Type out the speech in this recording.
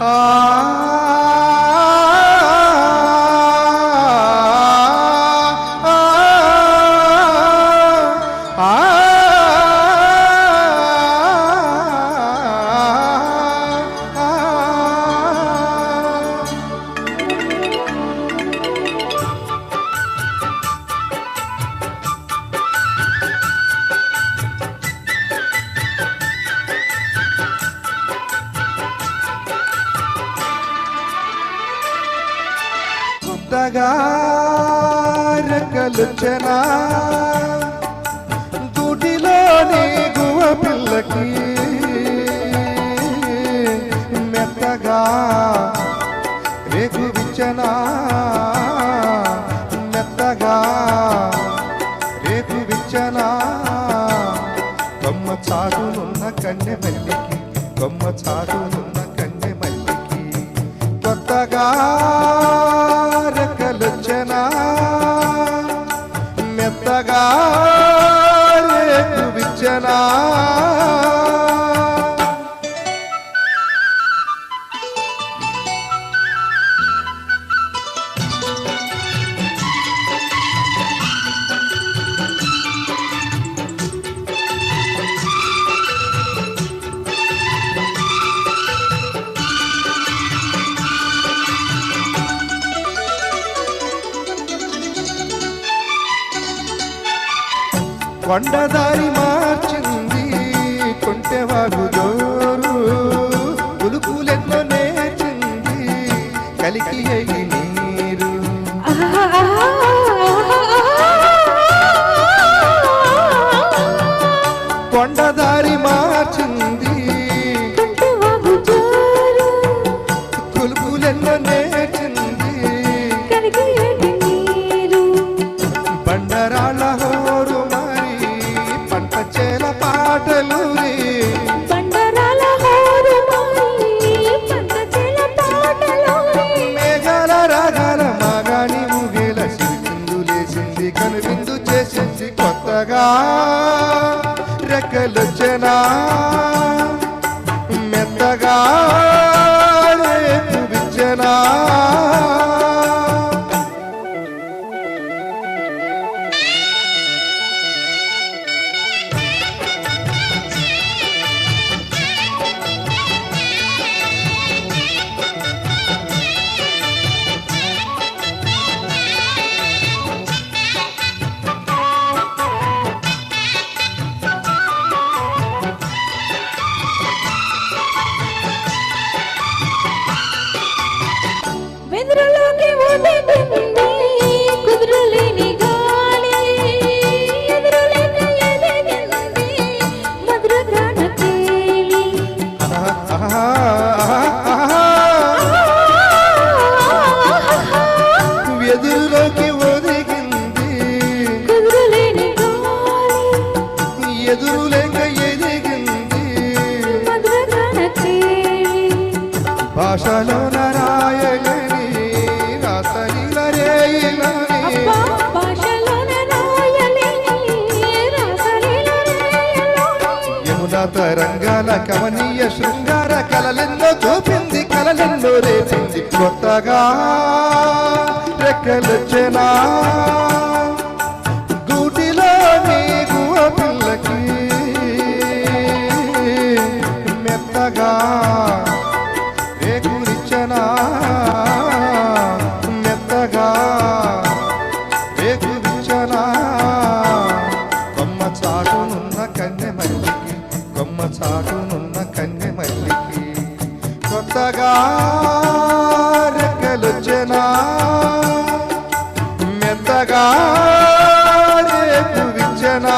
Ah. కొత్తగా రెక్కలుచ్చనా దుడిలోని గువ పిల్లకి మెత్తగా రేగువిచ్చనా మెత్తగా రేగువిచ్చనా కొమ్మ చాటునున్న కన్నె పెళ్ళికి కొమ్మ చాటునున్న కొత్తగా రెక్కలొచ్చనా? కొండదారి మార్చింది కొంటెవాగు జోరు. పులుపులెన్నో నేర్చింది కలికి అయి నీరు. కొండదారి మార్చింది లేచింది విందు చేసింది కొత్తగా రెక్కలొచ్చనా? భాషలో నారాయణని రాసలీల రేయిలని అబ్బా యమునా తరంగాల కమనీయ శృంగార కలలెన్నో చూపింది కలలెన్నో రేపింది కొత్తగా రెక్కలొచ్చెనా నాటునున్న చాటునున్న కన్నె మల్లికి కొత్తగా రెక్కలొచ్చెనా? మెత్తగా రేపు విచ్చనా